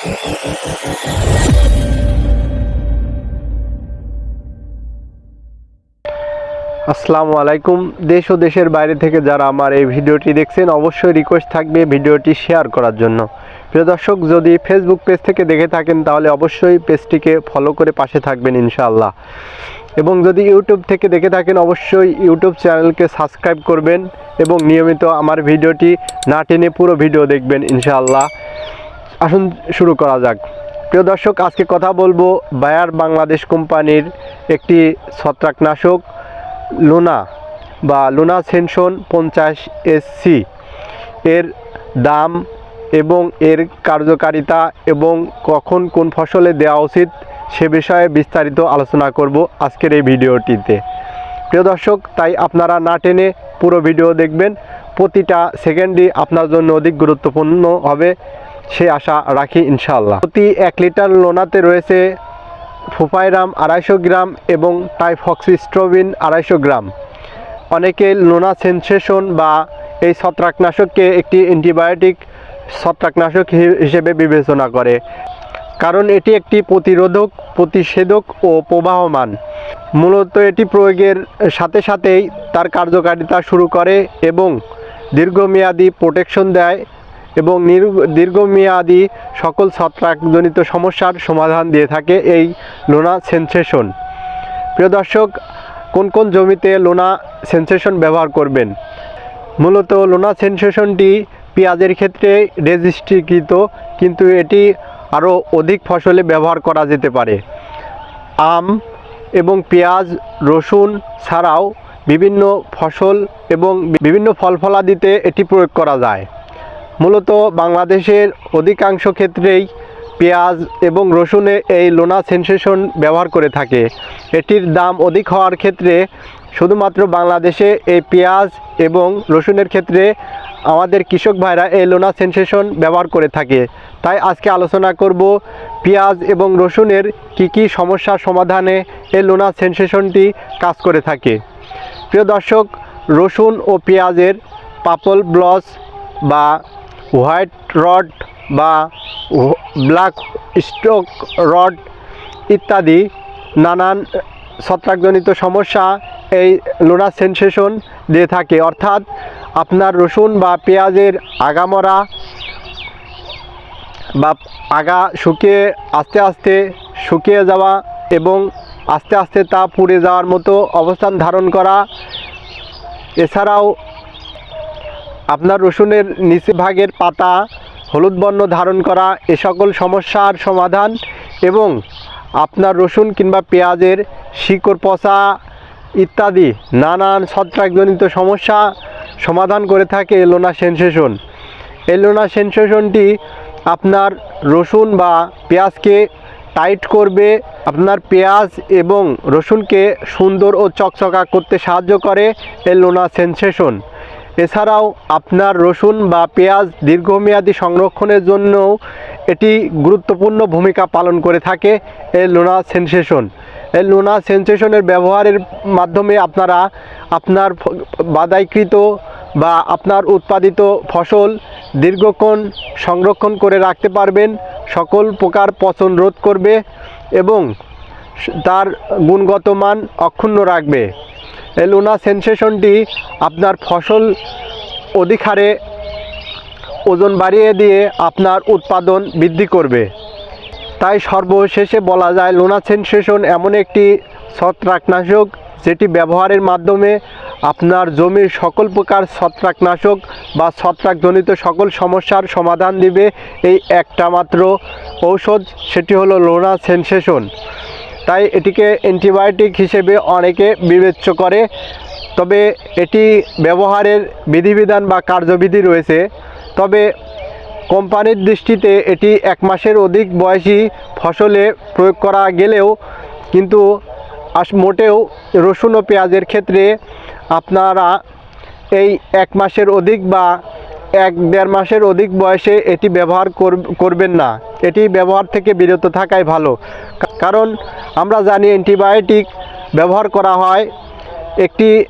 আসসালামু আলাইকুম। দেশ ও দেশের বাইরে থেকে যারা আমার এই ভিডিওটি দেখছেন, অবশ্যই রিকোয়েস্ট থাকবে ভিডিওটি শেয়ার করার জন্য। প্রিয় দর্শক, যদি ফেসবুক পেজ থেকে দেখে থাকেন, তাহলে অবশ্যই পেজটিকে ফলো করে পাশে থাকবেন ইনশাআল্লাহ। এবং যদি ইউটিউব থেকে দেখে থাকেন, অবশ্যই ইউটিউব চ্যানেলকে সাবস্ক্রাইব করবেন এবং নিয়মিত আমার ভিডিওটি না টেনে পুরো ভিডিও দেখবেন ইনশাআল্লাহ। আসুন শুরু করা যাক। প্রিয় দর্শক, আজকে কথা বলব বায়ার বাংলাদেশ কোম্পানির একটি ছত্রাকনাশক, লুনা বা লুনা সেনশন পঞ্চাশ এসসি। এর দাম এবং এর কার্যকারিতা এবং কখন কোন ফসলে দেওয়া উচিত সে বিষয়ে বিস্তারিত আলোচনা করব আজকের এই ভিডিওটিতে। প্রিয় দর্শক, তাই আপনারা না টেনে পুরো ভিডিও দেখবেন। প্রতিটা সেকেন্ডই আপনার জন্য অধিক গুরুত্বপূর্ণ হবে। সে আশা রাখি ইনশাল্লাহ প্রতি এক লিটার লোনাতে রয়েছে ফুপাইরাম আড়াইশো গ্রাম এবং টাইফক্সিস্ট্রোবিন আড়াইশো গ্রাম। অনেকে লোনা সেনসেশন বা এই ছত্রাকনাশককে একটি অ্যান্টিবায়োটিক ছত্রাকনাশক হিসেবে বিবেচনা করে। কারণ এটি একটি প্রতিরোধক, প্রতিষেধক ও প্রবাহমান। মূলত এটি প্রয়োগের সাথে সাথেই তার কার্যকারিতা শুরু করে এবং দীর্ঘমেয়াদী প্রোটেকশন দেয় এবং দীর্ঘমেয়াদী সকল ছত্রাকজনিত সমস্যার সমাধান দিয়ে থাকে এই লোনা সেনসেশন। প্রিয় দর্শক, কোন কোন জমিতে লোনা সেনসেশন ব্যবহার করবেন? মূলত লোনা সেনসেশনটি পেঁয়াজের ক্ষেত্রে রেজিস্ট্রিকৃত, কিন্তু এটি আরও অধিক ফসলে ব্যবহার করা যেতে পারে। আম এবং পেঁয়াজ, রসুন ছাড়াও বিভিন্ন ফসল এবং বিভিন্ন ফল ফলাদিতে এটি প্রয়োগ করা যায়। মূলত বাংলাদেশের অধিকাংশ ক্ষেত্রেই পেঁয়াজ এবং রসুনে এই লোনা সেনসেশন ব্যবহার করে থাকে। এটির দাম অধিক হওয়ার ক্ষেত্রে শুধুমাত্র বাংলাদেশে এই পেঁয়াজ এবং রসুনের ক্ষেত্রে আমাদের কৃষক ভাইরা এই লোনা সেনসেশন ব্যবহার করে থাকে। তাই আজকে আলোচনা করব পেঁয়াজ এবং রসুনের কি কি সমস্যার সমাধানে এই লোনা সেনসেশনটি কাজ করে থাকে। প্রিয় দর্শক, রসুন ও পেঁয়াজের পাপল ব্লস বা হোয়াইট রড বা ব্ল্যাক স্ট্রোক রড ইত্যাদি নানান ছত্রাকজনিত সমস্যা এই লোনা সেনসেশন দিয়ে থাকে। অর্থাৎ আপনার রসুন বা পেঁয়াজের আগামরা বা আগা শুকিয়ে আস্তে আস্তে শুকিয়ে যাওয়া এবং আস্তে আস্তে তা পুড়ে যাওয়ার মতো অবস্থান ধারণ করা। এছাড়াও আপনার রসুনের নিচে ভাগের পাতা, হলুদ বর্ণ ধারণ করা এ সকল সমস্যার সমাধান এবং আপনার রসুন কিংবা পেঁয়াজের শিকড় পচা ইত্যাদি নানান ছত্রাকজনিত সমস্যা সমাধান করে থাকে এলোনা সেনসেশন। এলোনা সেনসেশনটি আপনার রসুন বা পেঁয়াজকে টাইট করবে, আপনার পেঁয়াজ এবং রসুনকে সুন্দর ও চকচকা করতে সাহায্য করে এলোনা সেনসেশন। এছাড়াও আপনার রসুন বা পেঁয়াজ দীর্ঘমেয়াদী সংরক্ষণের জন্যও এটি গুরুত্বপূর্ণ ভূমিকা পালন করে থাকে এই লোনা সেনসেশন। এই লোনা সেনসেশনের ব্যবহারের মাধ্যমে আপনারা আপনার বাদাইকৃত বা আপনার উৎপাদিত ফসল দীর্ঘক্ষণ সংরক্ষণ করে রাখতে পারবেন, সকল প্রকার পচন রোধ করবে এবং তার গুণগত মান অক্ষুণ্ণ রাখবে। এই লোনা সেনসেশনটি আপনার ফসল অধিক হারে ওজন বাড়িয়ে দিয়ে আপনার উৎপাদন বৃদ্ধি করবে। তাই সর্বশেষে বলা যায় লোনা সেনসেশন এমন একটি ছত্রাকনাশক যেটি ব্যবহারের মাধ্যমে আপনার জমির সকল প্রকার ছত্রাকনাশক বা ছত্রাকজনিত সকল সমস্যার সমাধান দিবে। এই একটা মাত্র ঔষধ, সেটি হলো লোনা সেনসেশন তাই এটিকে অ্যান্টিবায়োটিক হিসেবে অনেকে বিবেচ্য করে। তবে এটি ব্যবহারের বিধিবিধান বা কার্যবিধি রয়েছে। তবে কোম্পানির দৃষ্টিতে এটি এক মাসের অধিক বয়সী ফসলে প্রয়োগ করা গেলেও কিন্তু আস মোটেও রসুন ও পেঁয়াজের ক্ষেত্রে আপনারা এই এক মাসের অধিক বা এক দেড় মাসের অধিক বয়সে এটি ব্যবহার করব- করবেন না। এটি ব্যবহার থেকে বিরত থাকাই ভালো। কারণ আমরা জানি অ্যান্টিবায়োটিক ব্যবহার করা হয় একটি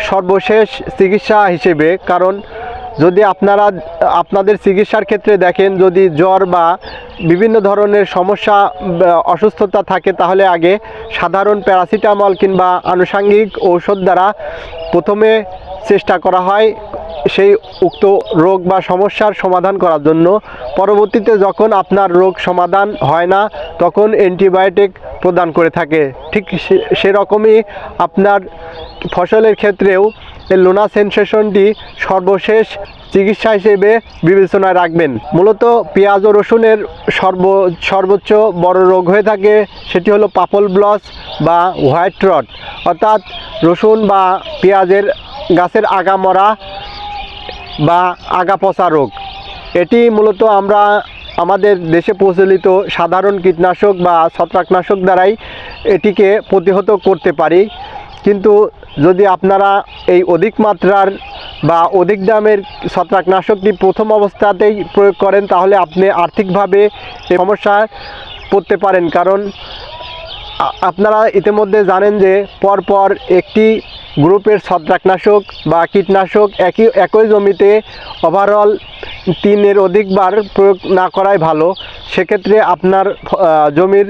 সর্বশেষ চিকিৎসা হিসেবে। কারণ যদি আপনারা, আপনাদের চিকিৎসার ক্ষেত্রে দেখেন, যদি জ্বর বা বিভিন্ন ধরনের সমস্যা অসুস্থতা থাকে, তাহলে আগে সাধারণ প্যারাসিটামল কিংবা আনুষাঙ্গিক ঔষধ দ্বারা প্রথমে চেষ্টা করা হয়। সেই উক্ত রোগ বা সমস্যার সমাধান করার জন্য পরবর্তীতে যখন আপনার রোগ সমাধান হয় না, তখন অ্যান্টিবায়োটিক প্রদান করে থাকে। ঠিক সেরকমই আপনার ফসলের ক্ষেত্রেও এই লোনা সেন্সেশনটি সর্বশেষ চিকিৎসা হিসেবে বিবেচনায় রাখবেন। মূলত পেঁয়াজ ও রসুনের সর্ব, সর্বোচ্চ বড় রোগ হয়ে থাকে, সেটি হলো পাপল ব্লস বা হোয়াইট রড অর্থাৎ রসুন বা পেঁয়াজের গাছের আগা মরা বা আগা পচা রোগ। এটি মূলত আমরা আমাদের দেশে প্রচলিত সাধারণ কীটনাশক বা ছত্রাকনাশক দ্বারাই এটিকে প্রতিহত করতে পারি। কিন্তু যদি আপনারা এই অধিক মাত্রার বা অধিক দামের ছত্রাকনাশকটি প্রথম অবস্থাতেই প্রয়োগ করেন, তাহলে আপনি আর্থিকভাবে এই সমস্যায় পড়তে পারেন। কারণ আপনারা ইতিমধ্যে জানেন যে পরপর একটি গ্রুপের ছত্রাকনাশক বা কীটনাশক একই একই জমিতে ওভারঅল তিনের অধিকবার প্রয়োগ না করাই ভালো। সেক্ষেত্রে আপনার জমির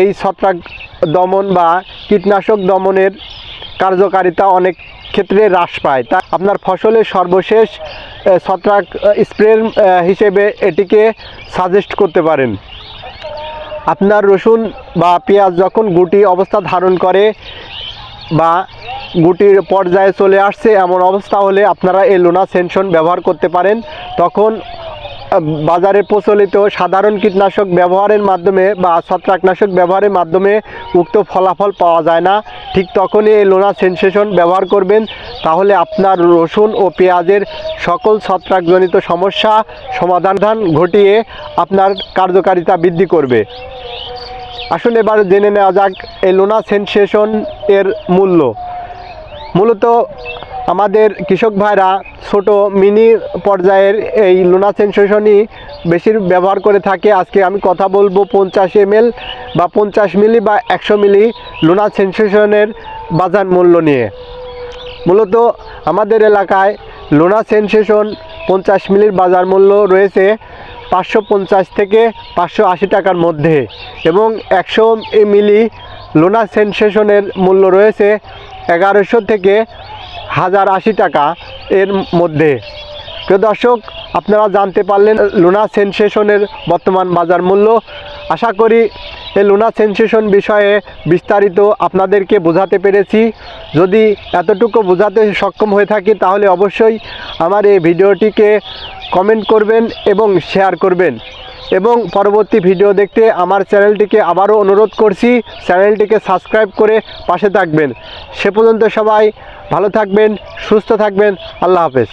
এই ছত্রাক দমন বা কীটনাশক দমনের কার্যকারিতা অনেক ক্ষেত্রে হ্রাস পায়। তা আপনার ফসলের সর্বশেষ ছত্রাক স্প্রে হিসেবে এটিকে সাজেস্ট করতে পারেন। আপনার রসুন বা পেঁয়াজ যখন গুটি অবস্থা ধারণ করে বা গুটির পর্যায়ে চলে আসছে এমন অবস্থা হলে আপনারা এই লোনা সেনশন ব্যবহার করতে পারেন। তখন বাজারে প্রচলিত সাধারণ কীটনাশক ব্যবহারের মাধ্যমে বা ছত্রাকনাশক ব্যবহারের মাধ্যমে উক্ত ফলাফল পাওয়া যায় না। ঠিক তখনই এই লোনা সেনসেশন ব্যবহার করবেন। তাহলে আপনার রসুন ও পেঁয়াজের সকল ছত্রাকজনিত সমস্যা সমাধান ঘটিয়ে আপনার কার্যকারিতা বৃদ্ধি করবে। আসুন এবার জেনে নেওয়া যাক, এই লোনা সেনসেশন এর মূল্য। মূলত আমাদের কৃষক ভাইরা ছোট, মিনি পর্যায়ের এই লোনা সেনসেশনই বেশি ব্যবহার করে থাকে। আজকে আমি কথা বলব পঞ্চাশ এমএল বা পঞ্চাশ মিলি বা একশো মিলি লোনা সেনসেশনের বাজার মূল্য নিয়ে। মূলত আমাদের এলাকায় লোনা সেনসেশন পঞ্চাশ মিলির বাজার মূল্য রয়েছে পাঁচশো পঞ্চাশ থেকে পাঁচশো আশি টাকার মধ্যে এবং একশো মিলি লোনা সেনসেশনের মূল্য রয়েছে এগারোশো থেকে হাজার আশি টাকা এর মধ্যে। প্রিয় দর্শক, আপনারা জানতে পারলেন লোনা সেনসেশনের বর্তমান বাজার মূল্য। আশা করি এই লোনা সেনসেশন বিষয়ে বিস্তারিত আপনাদেরকে বোঝাতে পেরেছি। যদি এতটুকু বোঝাতে সক্ষম হয়ে থাকি, তাহলে অবশ্যই আমার এই ভিডিওটিকে কমেন্ট করবেন এবং শেয়ার করবেন। এবং পরবর্তী ভিডিও দেখতে আমার চ্যানেলটিকে আবারও অনুরোধ করছি, চ্যানেলটিকে সাবস্ক্রাইব করে পাশে থাকবেন। সে পর্যন্ত সবাই ভালো থাকবেন, সুস্থ থাকবেন। আল্লাহ হাফেজ।